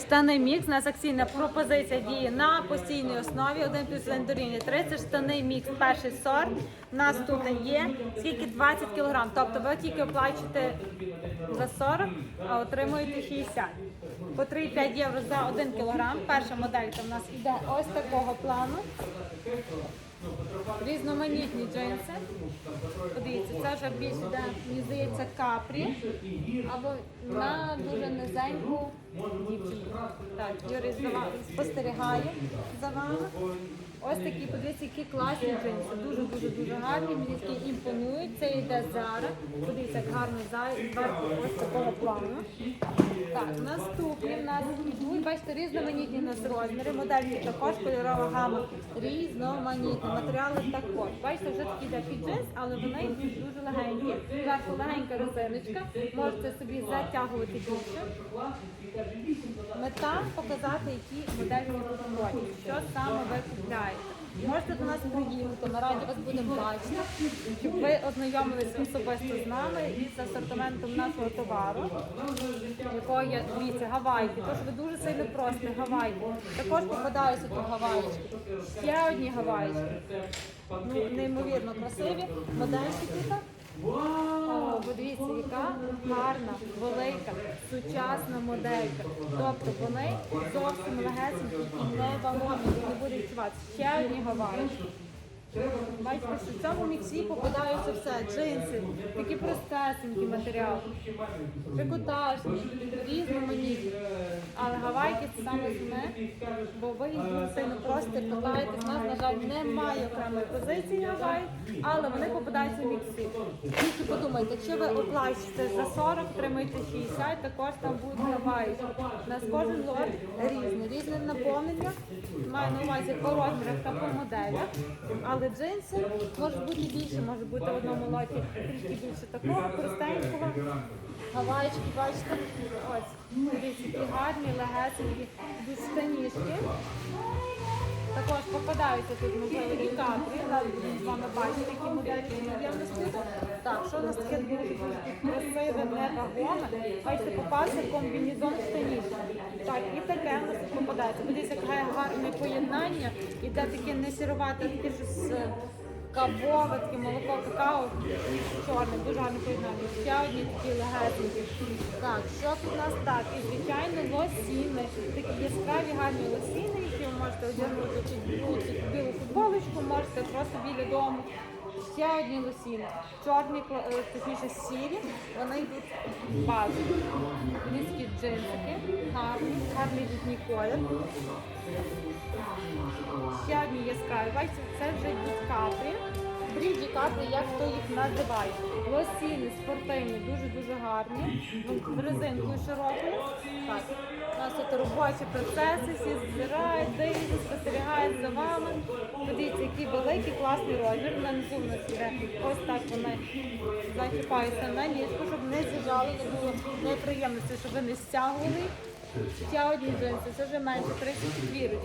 штани мікс. У нас акційна пропозиція діє на постійній основі. Один плюс один дорівнює 30. Штани мікс, перший сорт. У нас тут є скільки 20 кг. Тобто ви тільки оплачуєте за 40, а отримуєте 60. По 3,5 євро за 1 кг. Перша моделька в нас іде ось такого плану. Різноманітні джинси. Подивіться, це вже більш йде, мені здається, капрі. Або на дуже низеньку дівчинку. Так, Юрій спостерігає за вами. Ось такі, подивіться, які класні джинси. Дуже-дуже дуже гарні. Мені такі імпонують. Це йде зараз. Подивіться, як гарно зверху ось такого плану. Так, наступні в нас ідуть, бачите, різноманітні у нас розміри, модельки також, кольорова гама різноманітна, матеріали також. Бачите, вже такі йде під джинс, але вони дуже легенькі. Зверху легенька резиночка, можете собі затягувати більше. Мета показати, які модельки ви що саме ви купляєте. Можете до нас приїхати, ми раді вас будемо бачити, щоб ви ознайомилися особисто з нами і з асортиментом нашого товару, якого є, дивіться, гавайки. Тож ви дуже сильно просите гавайки. Також попадаються тут гавайчики. Ще одні гавайчики. Ну, неймовірно красиві. Модельки тут. Подивіться, яка гарна, велика, сучасна моделька. Тобто вони зовсім легесенькі і не вагомі, не буде відчувати. Ще одні гавайї. Бачите, в цьому міксі попадаються все. Джинси, такі простесенькі матеріали, трикотажні, різноманітні. Але саме основне, бо ви сильно просите, питаєтесь. У нас, на жаль, немає окремої позиції гавай, але вони попадаються в міксі. Тільки подумайте, якщо ви оплачуєте за 40, отримаєте 60, також там будуть гавайки. У нас кожен лот різний, різне наповнення. Маю на увазі по розмірах та по моделях. Але джинси можуть бути більше, може бути в одному лоті трішки більше такого простенького. Гавайчики, бачите, ось дивіться, які гарні, легесенькі, йдуть штанішки. Також попадаються тут можливо і капри. З вами бачити, які моделі є в нас. Так, що у нас таке дуже красиве, невагоме. Бачите, попався комбінезон штанішки. Так, і таке у нас попадається. Подивіться, яке гарне поєднання. Іде таке не сірувате, таке щось кавове, таке молоко какао, чорне, дуже гарне поєднання. Ще одні такі легесенькі. Так, що тут у нас так? І звичайно лосіни. Такі яскраві гарні лосіни, які ви можете одягнути під білу, футболочку, можете просто біля дому. Ще одні лосіни. Чорні, е, точніше сірі, вони йдуть базові. Низькі джинсики, гарні, гарний літній колір. Ще одні яскраві. Бачите, це вже йдуть капрі. Бріджі капрі, як хто їх називає. Лосіни спортивні, дуже-дуже гарні. Резинкою широкою. Так. У нас тут робочі процеси, всі збирають, дивляться, спостерігають за вами. Подивіться, який великий, класний розмір. На низу у нас іде ось так вони зачіпаються на ліжку, щоб не з'їжджали, не було неприємності, щоб ви не стягували. Ще одні джинси, це вже менше, 34.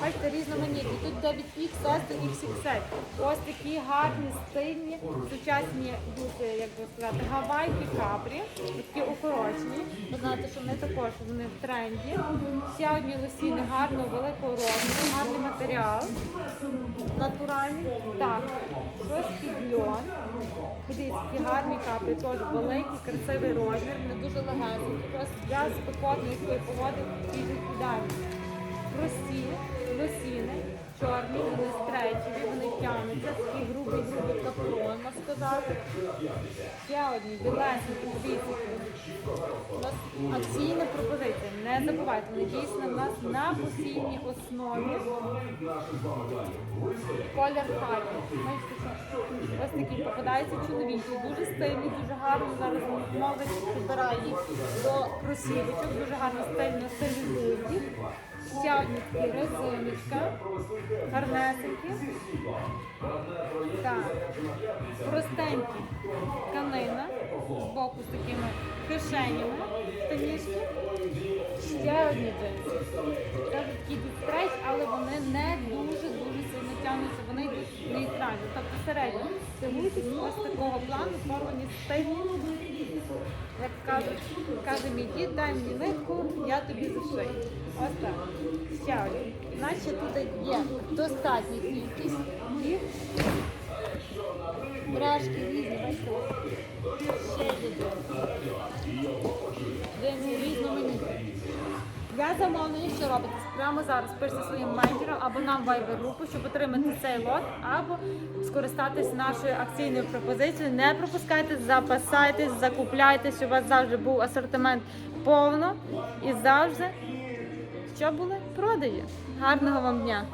Бачите, різноманітні. Тут від XS до XXL. Ось такі гарні, стильні, сучасні бути, як би сказати, гавайки капрі, такі укорочені. Ви знаєте, що вони також вони в тренді. Ще одні лосіни гарного великого розміру, гарний матеріал. Натуральний. Так, щось під льон. Подивіться, які гарні капри, теж великий, красивий розмір, вони дуже легенькі. Просто для спекотної такої погоди і ідеальні. Прості, лосіни, чорні, вони стречеві, вони тягнуться, такий грубий, грубий капрон, можна сказати. Ще одні. У нас акційна пропозиція. Не забувайте, вони дійсно в нас на постійній основі. Колір хакі. Ось такі попадаються чоловічі, дуже стильні, дуже гарно. Зараз молодь підбирає до кросівочок, дуже гарно стильно стилізують. Ще одні такі резиночка, гарнесенькі. Так, простенькі тканина з боку з такими кишенями, штанішки. Ще одні джинси. Це такі стрейч, але вони не дуже-дуже сильно тягнуться, вони йдуть нейтральні. Тобто середньо. Це мусить ось такого плану, порвані стильні. Як кажуть, каже мій дід, дай мені нитку, я тобі зашию. Ось так. Ще один. Значить, тут є достатня кількість бражки різні, бачите, ще. Дивіться, різноманітні. Для замовлення, що робите? Прямо зараз пишете своїм менеджером або нам вайбер групу, щоб отримати цей лот, або скористатись нашою акційною пропозицією. Не пропускайте, запасайтесь, закупляйтесь, щоб у вас завжди був асортимент повно і завжди, що були продаї. Гарного вам дня!